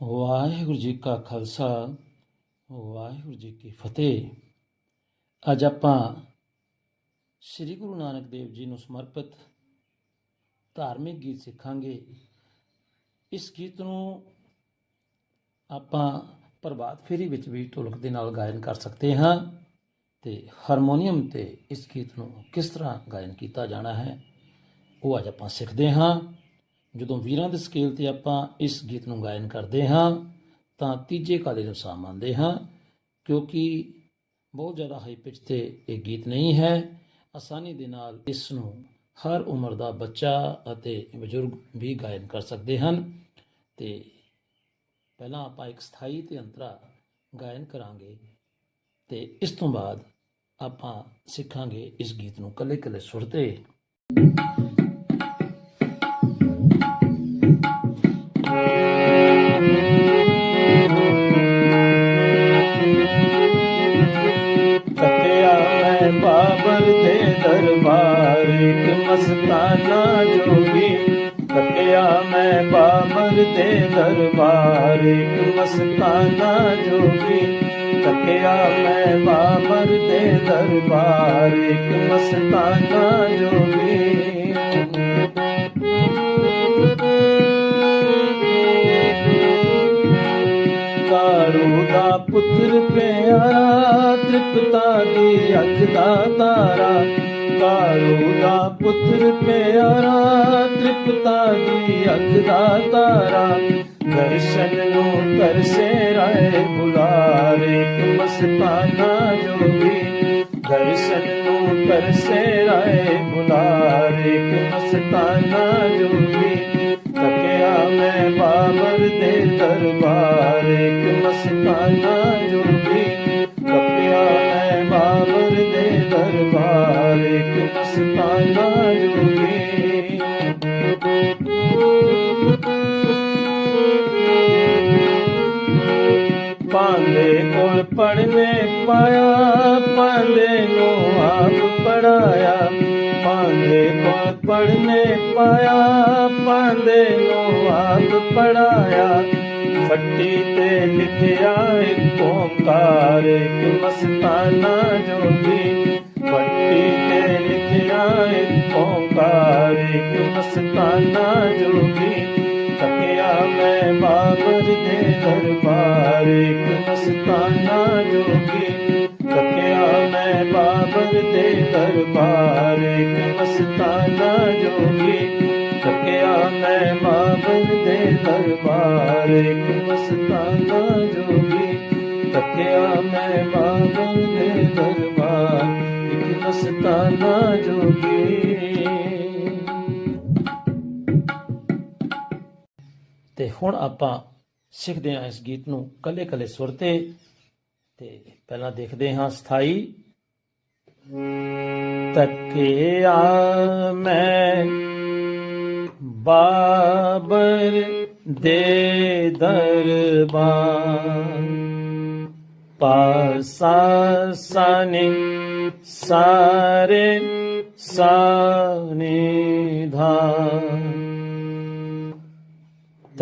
ਵਾਹਿਗੁਰੂ ਜੀ ਕਾ ਖਾਲਸਾ, ਵਾਹਿਗੁਰੂ ਜੀ ਕੀ ਫਤਿਹ। ਅੱਜ ਆਪਾਂ ਸ੍ਰੀ ਗੁਰੂ ਨਾਨਕ ਦੇਵ ਜੀ ਨੂੰ ਸਮਰਪਿਤ ਧਾਰਮਿਕ ਗੀਤ ਸਿੱਖਾਂਗੇ। ਇਸ ਗੀਤ ਨੂੰ ਆਪਾਂ ਪ੍ਰਭਾਤ ਫੇਰੀ ਵਿੱਚ ਵੀ ਢੋਲਕ ਦੇ ਨਾਲ ਗਾਇਨ ਕਰ ਸਕਦੇ ਹਾਂ ਤੇ ਹਾਰਮੋਨੀਅਮ ਤੇ ਇਸ ਗੀਤ ਨੂੰ ਕਿਸ ਤਰ੍ਹਾਂ ਗਾਇਨ ਕੀਤਾ ਜਾਣਾ ਹੈ, ਉਹ ਅੱਜ ਆਪਾਂ ਸਿੱਖਦੇ ਹਾਂ। ਜਦੋਂ ਵੀਰਾਂ ਦੇ ਸਕੇਲ ਤੇ ਆਪਾਂ ਇਸ ਗੀਤ ਨੂੰ ਗਾਇਨ ਕਰਦੇ ਹਾਂ, ਤਾਂ ਤੀਜੇ ਕਾਲੇ ਨੂੰ ਸਾਹ ਮੰਨਦੇ ਹਾਂ, ਕਿਉਂਕਿ ਬਹੁਤ ਜ਼ਿਆਦਾ ਹਾਈ ਪਿਚ ਤੇ ਇਹ ਗੀਤ ਨਹੀਂ ਹੈ। ਆਸਾਨੀ ਦੇ ਨਾਲ ਇਸ ਨੂੰ ਹਰ ਉਮਰ ਦਾ ਬੱਚਾ ਅਤੇ ਬਜ਼ੁਰਗ ਵੀ ਗਾਇਨ ਕਰ ਸਕਦੇ ਹਨ। ਤੇ ਪਹਿਲਾਂ ਆਪਾਂ ਇੱਕ ਸਥਾਈ ਤੇ ਅੰਤਰਾ ਗਾਇਨ ਕਰਾਂਗੇ ਤੇ ਇਸ ਤੋਂ ਬਾਅਦ ਆਪਾਂ ਸਿੱਖਾਂਗੇ ਇਸ ਗੀਤ ਨੂੰ ਕੱਲੇ ਕੱਲੇ ਸੁਰ ਤੇ। ਮਸਤਾਨਾ ਜੋਗੀ ਤੱਕਿਆ ਮੈਂ ਬਾਬਰ ਦੇ ਦਰਬਾਰ, ਇੱਕ ਮਸਤਾਨਾ ਜੋਗੀ ਤੱਕਿਆ ਮੈਂ ਬਾਬਰ ਦੇ ਦਰਬਾਰ, ਇੱਕ ਮਸਤਾਨਾ ਜੋਗੀ ਕਾਰੂ ਦਾ ਪੁੱਤਰ ਪਿਆਰਾ, ਤ੍ਰਿਪਤਾ ਦੀ ਅੱਖ ਦਾ ਤਾਰਾ रूदा पुत्र प्यारा तिपता जी अखदा तारा दर्शन नो कर सेराए बुलारे मस्ताना जोगी। दर्शन नो कर सेराए बुलारे मस्ताना जोगी। ਨੂੰ ਆਪ ਪੜਾਇਆ ਪਾਂਦੇ ਕੋਲ ਪੜਨੇ ਪਾਇਆ ਪਾਂਦੇ ਨੂੰ ਆਪ ਫੱਟੀ ਤੇ ਲਿਖਿਆ ਇੱਕ ਓੰਕਾਰ ਇੱਕ ਮਸਤਾਨਾ ਜੋਗੀ। ਫੱਟੀ ਤੇ ਲਿਖਿਆ ਇੱਕ ਓੰਕਾਰ ਇੱਕ ਮਸਤਾਨਾ ਜੋਗੀ। ਤੱਕਿਆ ਮੈਂ ਬਾਬਰ ਦੇ ਦਰਬਾਰ, ਇੱਕ ਦੇ ਦਰਬਾਰ ਮਸਤਾਨਾ ਜੋਗੀ ਤੱਕਿਆ ਮੈਂ ਬਾਬਰ ਦੇ ਦਰਬਾਰ ਇੱਕ ਮਸਤਾਨਾ ਜੋਗੀ ਤੱਕਿਆ ਮੈਂ ਬਾਬਰ ਦੇ ਦਰਬਾਰ ਇੱਕ ਮਸਤਾਨਾ ਜੋਗੀ। ਤੇ ਹੁਣ ਆਪਾਂ ਸਿੱਖਦੇ ਹਾਂ ਇਸ ਗੀਤ ਨੂੰ ਕੱਲੇ ਕੱਲੇ ਸੁਰ ਤੇ। ਤੇ ਪਹਿਲਾਂ ਦੇਖਦੇ ਹਾਂ ਸਥਾਈ तकेया मं बबर देदरबा पी सरे सनि धा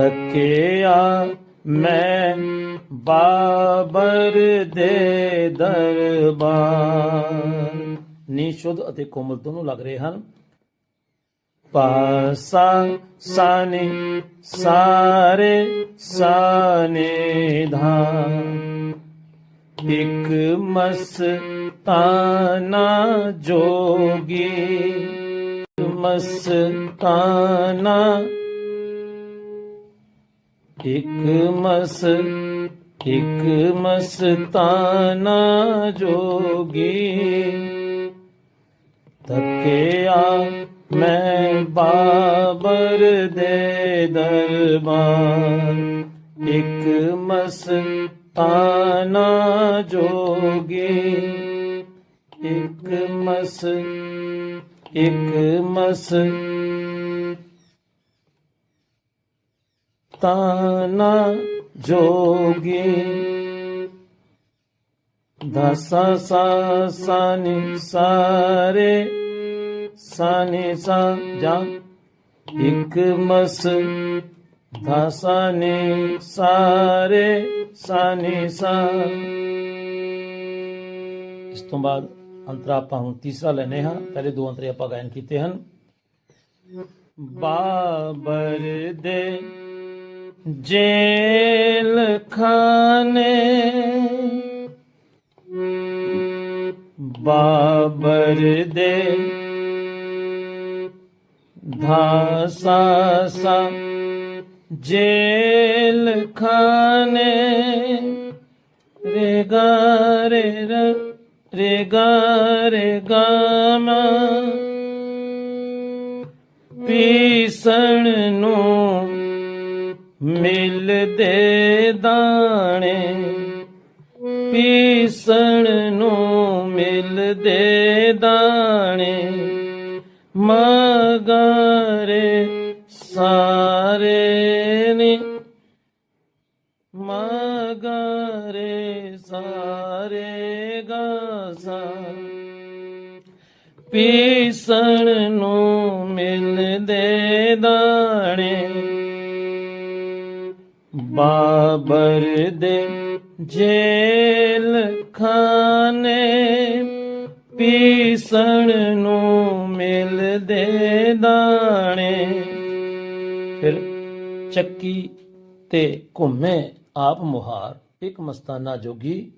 तकिया मैं बाबर दे दरबार। ਦਰਬਾਰ ਨੀ ਸ਼ੁੱਧ ਅਤੇ ਕੋਮਲ ਦੋਨੋਂ ਲੱਗ ਰਹੇ ਹਨ। ਪਾਸਾ ਸਾਨੇ, ਸਾਰੇ ਸਾਨੇ ਧਾ ਇਕ ਮਸਤਾਨਾ ਜੋਗੀ ਮਸਤਾਨਾ ਇਕ ਮਸ, ਇਕ ਮਸਤਾਨਾ ਜੋਗੀ। ਤੱਕਿਆ ਮੈਂ ਬਾਬਰ ਦੇ ਦਰਬਾਰ। ਇਕ ਮਸਤਾਨਾ ਜੋਗੀ। ਇੱਕ ਮਸ ਇਕ ਮਸ ਤਾਨਾ ਜੋਗੀ। ਦਸਾ ਸਾ ਸਾਨੀ ਸਾਰੇ, ਸਾਨੀ ਸਾ ਜਾ। ਇਕ ਮਸ ਧਾਸਾਨੀ ਸਾਰੇ, ਸਾਨੀ ਸਾ। ਇਸ ਤੋਂ ਬਾਅਦ ਅੰਤਰਾ ਆਪਾਂ ਹੁਣ ਤੀਸਰਾ ਲੈਨੇ ਹਾਂ। ਪਹਿਲੇ ਦੋ ਅੰਤਰੇ ਆਪਾਂ ਗਾਇਨ ਕੀਤੇ ਹਨ। ਬਾਬਰ ਦੇ ਜੇਲ ਖਾਨੇ ਬਾਬਰ ਦੇ ਧਾਸਾ ਸਾ ਜੇਲ ਖਾਨੇ ਰੇ ਗਾ ਰੇ ਰੇ ਗਾ ਰੇ ਗਾ ਮਾ ਪੀਸਣ ਨੂੰ ਮਿਲਦੇ ਦਾਣੇ ਪੀਸਣ ਨੂੰ ਮਿਲਦੇ ਦਾਣੇ ਮਗਰੇ ਸਾਰੇ ਨੇ। ਮਗਰੇ ਸਾਰੇ ਗਾਸਾ ਪੀਸਣ ਨੂੰ ਮਿਲਦੇ ਦਾਣੇ। ਬਾਬਰ ਦੇ ਜੇਲ ਖਾਨੇ ਪੀਸਣ ਨੂੰ ਮਿਲਦੇ ਦਾਣੇ। ਫਿਰ ਚੱਕੀ ਤੇ ਘੁੰਮੇ ਆਪ ਮੁਹਾਰ। ਇੱਕ ਮਸਤਾਨਾ ਜੋਗੀ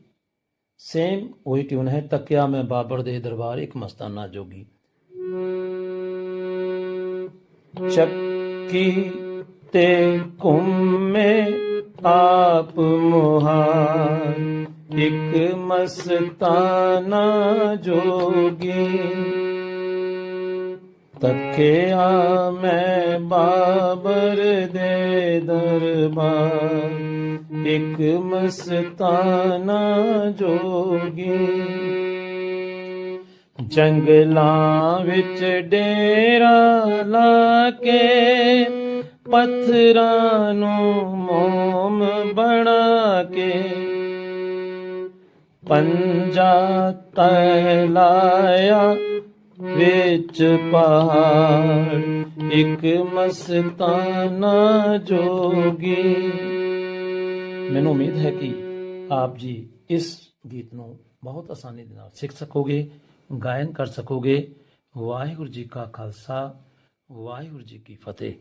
ਸੇਮ ਉਹੀ ਟਿਊਨ ਹੈ, ਤੱਕਿਆ ਮੈਂ ਬਾਬਰ ਦੇ ਦਰਬਾਰ, ਇੱਕ ਮਸਤਾਨਾ ਜੋਗੀ। ਚੱਕੀ ਤੇ ਘੁੰਮੇ ਆਪ ਮੁਹਾਰ ਇੱਕ ਮਸਤਾਨਾ ਜੋਗੀ। ਤੱਕਿਆ ਮੈਂ ਬਾਬਰ ਦੇ ਦਰਬਾਰ, ਇੱਕ ਮਸਤਾਨਾ ਜੋਗੀ। ਜੰਗਲਾਂ ਵਿੱਚ ਡੇਰਾ ਲਾ ਕੇ ਪੱਥਰਾਂ ਨੂੰ ਮੋਮ ਬਣਾ ਕੇ ਪੰਜਾ ਤੈਲਾਇਆ ਵਿੱਚ ਪਹਾੜ, ਇੱਕ ਮਸਤਾਨਾ ਜੋਗੀ। ਮੈਨੂੰ ਉਮੀਦ ਹੈ ਕਿ ਆਪ ਜੀ ਇਸ ਗੀਤ ਨੂੰ ਬਹੁਤ ਆਸਾਨੀ ਦੇ ਨਾਲ ਸਿੱਖ ਸਕੋਗੇ, ਗਾਇਨ ਕਰ ਸਕੋਗੇ। ਵਾਹਿਗੁਰੂ ਜੀ ਕਾ ਖਾਲਸਾ, ਵਾਹਿਗੁਰੂ ਜੀ ਕੀ ਫਤਿਹ।